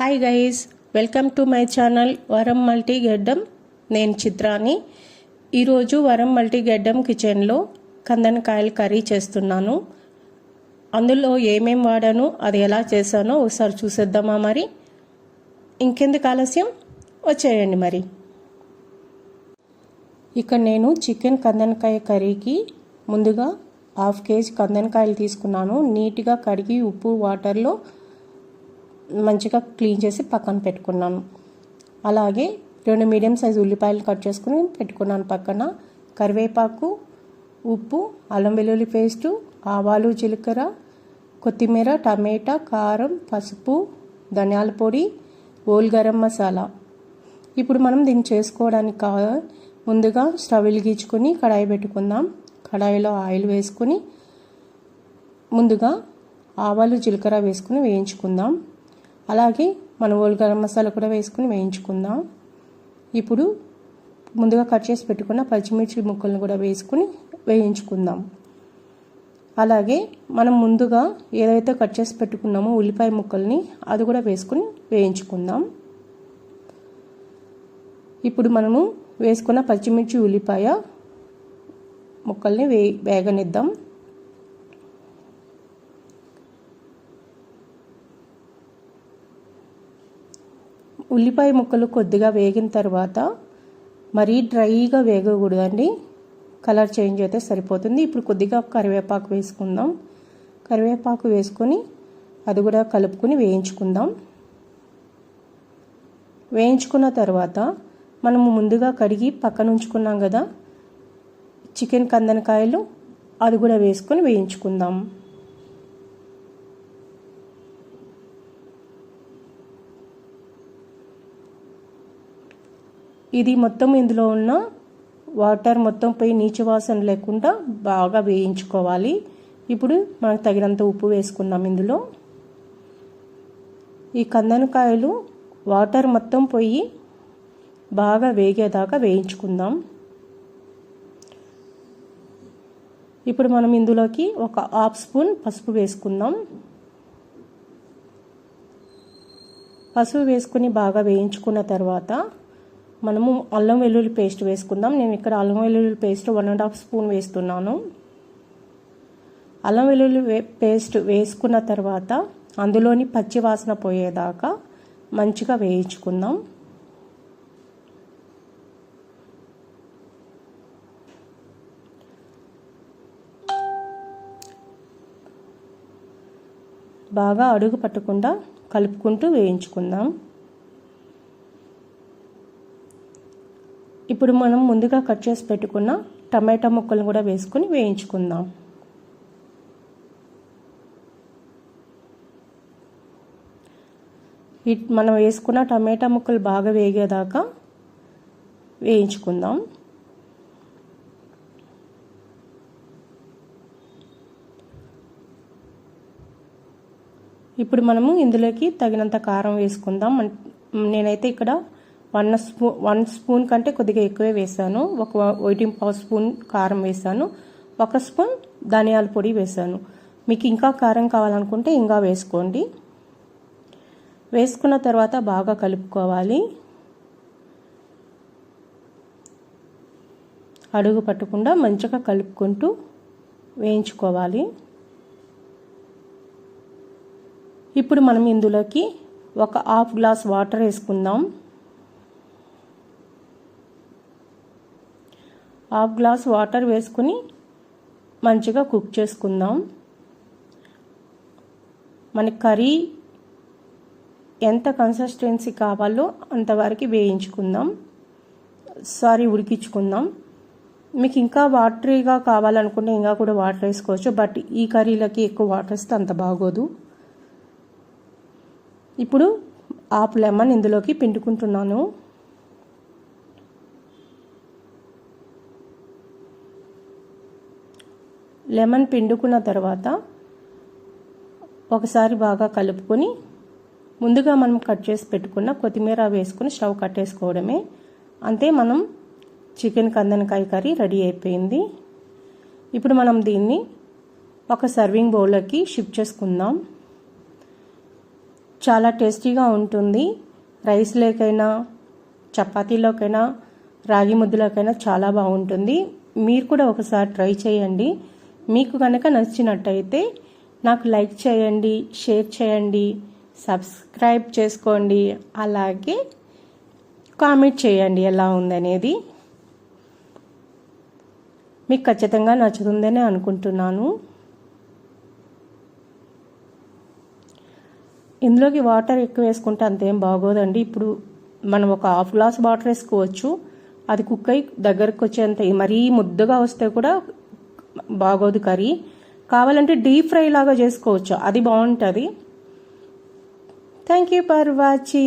Hi guys welcome to my channel వరం multi గడ్డం నేను చిత్రాని. ఈరోజు వరం మల్టీ గడ్డం కిచెన్లో కందనకాయల కర్రీ చేస్తున్నాను. అందులో ఏమేం వాడాను అది ఎలా చేశానో ఒకసారి చూసేద్దామా మరి? ఇంకెందుకు ఆలస్యం? వచ్చేయండి మరి. ఇక్కడ నేను చికెన్ కందనకాయ కర్రీకి ముందుగా హాఫ్ కేజీ కందనకాయలు తీసుకున్నాను. నీట్గా కడిగి ఉప్పు వాటర్లో మంచిగా క్లీన్ చేసి పక్కన పెట్టుకున్నాను అలాగే రెండు మీడియం సైజు ఉల్లిపాయలు కట్ చేసుకుని పెట్టుకున్నాను పక్కన. కరివేపాకు ఉప్పు అల్లం వెల్లుల్లి పేస్టు ఆవాలు జీలకర్ర కొత్తిమీర టమాటా కారం పసుపు ధనియాల పొడి ఓల్ గరం మసాలా. ఇప్పుడు మనం దీన్ని చేసుకోవడానికి కా ముందుగా స్టవ్ వెలిగించుకొని కడాయి పెట్టుకుందాం. కడాయిలో ఆయిల్ వేసుకొని ముందుగా ఆవాలు జీలకర్ర వేసుకుని వేయించుకుందాం. అలాగే మన ఓల్ గరం మసాలా కూడా వేసుకుని వేయించుకుందాం. ఇప్పుడు ముందుగా కట్ చేసి పెట్టుకున్న పచ్చిమిర్చి ముక్కలను కూడా వేసుకుని వేయించుకుందాం. అలాగే మనం ముందుగా ఏదైతే కట్ చేసి పెట్టుకున్నామో ఉల్లిపాయ ముక్కల్ని అది కూడా వేసుకుని వేయించుకుందాం. ఇప్పుడు మనము వేసుకున్న పచ్చిమిర్చి ఉల్లిపాయ ముక్కల్ని వే వేగనిద్దాం. ఉల్లిపాయ ముక్కలు కొద్దిగా వేగిన తర్వాత మరీ డ్రైగా వేగకూడదండి. కలర్ చేంజ్ అయితే సరిపోతుంది. ఇప్పుడు కొద్దిగా కరివేపాకు వేసుకుందాం. కరివేపాకు వేసుకొని అది కూడా కలుపుకొని వేయించుకుందాం. వేయించుకున్న తర్వాత మనము ముందుగా కడిగి పక్కన ఉంచుకున్నాం కదా చికెన్ కందనకాయలు అది కూడా వేసుకొని వేయించుకుందాం. ఇది మొత్తం ఇందులో ఉన్న వాటర్ మొత్తం పోయి నీచు వాసన లేకుండా బాగా వేయించుకోవాలి. ఇప్పుడు మనకు తగినంత ఉప్పు వేసుకుందాం ఇందులో. ఈ కందనకాయలు వాటర్ మొత్తం పోయి బాగా వేగేదాకా వేయించుకుందాం. ఇప్పుడు మనం ఇందులోకి ఒక హాఫ్ స్పూన్ పసుపు వేసుకుందాం. పసుపు వేసుకుని బాగా వేయించుకున్న తర్వాత మనము అల్లం వెల్లుల్లి పేస్ట్ వేసుకుందాం. నేను ఇక్కడ అల్లం వెల్లుల్లి paste one and half spoon వేస్తున్నాను. అల్లం వెల్లుల్లి పేస్ట్ వేసుకున్న తర్వాత అందులోని పచ్చివాసన పోయేదాకా మంచిగా వేయించుకుందాం. బాగా అడుగు పట్టకుండా కలుపుకుంటూ వేయించుకుందాం. ఇప్పుడు మనం ముందుగా కట్ చేసి పెట్టుకున్న టమాటా ముక్కలను కూడా వేసుకొని వేయించుకుందాం. మనం వేసుకున్న టమాటా ముక్కలు బాగా వేగేదాకా వేయించుకుందాం. ఇప్పుడు మనము ఇందులోకి తగినంత కారం వేసుకుందాం. నేనైతే ఇక్కడ వన్ స్పూన్ వన్ స్పూన్ కంటే కొద్దిగా ఎక్కువే వేసాను ఒక ఒకటి పావు స్పూన్ కారం వేసాను ఒక స్పూన్ ధనియాల పొడి వేసాను మీకు ఇంకా కారం కావాలనుకుంటే ఇంకా వేసుకోండి. వేసుకున్న తర్వాత బాగా కలుపుకోవాలి. అడుగు పట్టకుండా మంచిగా కలుపుకుంటూ వేయించుకోవాలి. ఇప్పుడు మనం ఇందులోకి ఒక హాఫ్ గ్లాస్ వాటర్ వేసుకుందాం. హాఫ్ గ్లాస్ వాటర్ వేసుకుని మంచిగా కుక్ చేసుకుందాం. మన కర్రీ ఎంత కన్సిస్టెన్సీ కావాలో అంతవరకు వేయించుకుందాం. సారీ ఉడికించుకుందాం. మీకు ఇంకా వాటరీగా కావాలనుకుంటే ఇంకా కూడా వాటర్ వేసుకోవచ్చు బట్ ఈ కర్రీలకి ఎక్కువ వాటర్ వేస్తే అంత బాగోదు. ఇప్పుడు హాఫ్ లెమన్ ఇందులోకి పిండుకుంటున్నాను. లెమన్ పిండుకున్న తర్వాత ఒకసారి బాగా కలుపుకొని ముందుగా మనం కట్ చేసి పెట్టుకున్న కొత్తిమీర వేసుకుని స్టవ్ కట్టేసుకోవడమే. అంతే మనం చికెన్ కందనకాయ కర్రీ రెడీ అయిపోయింది. ఇప్పుడు మనం దీన్ని ఒక సర్వింగ్ బౌల్లోకి షిఫ్ట్ చేసుకుందాం. చాలా టేస్టీగా ఉంటుంది. రైస్ లేకైనా చపాతీలోకైనా రాగి ముద్దలోకైనా చాలా బాగుంటుంది. మీరు కూడా ఒకసారి ట్రై చేయండి. మీకు కనుక నచ్చినట్టయితే నాకు లైక్ చేయండి షేర్ చేయండి సబ్స్క్రైబ్ చేసుకోండి అలాగే కామెంట్ చేయండి ఎలా ఉందనేది. మీకు ఖచ్చితంగా నచ్చుతుందని అనుకుంటున్నాను. ఇందులోకి వాటర్ ఎక్కువ వేసుకుంటే అంతేం బాగోదండి. ఇప్పుడు మనం ఒక హాఫ్ గ్లాస్ వాటర్ వేసుకోవచ్చు. అది కుక్ అయి దగ్గరకు వచ్చేంత మరీ ముద్దగా వస్తే కూడా బాగోదు కర్రీ. కావాలంటే డీప్ ఫ్రై లాగా చేసుకోవచ్చు. అది బాగుంటుంది. Thank you for watching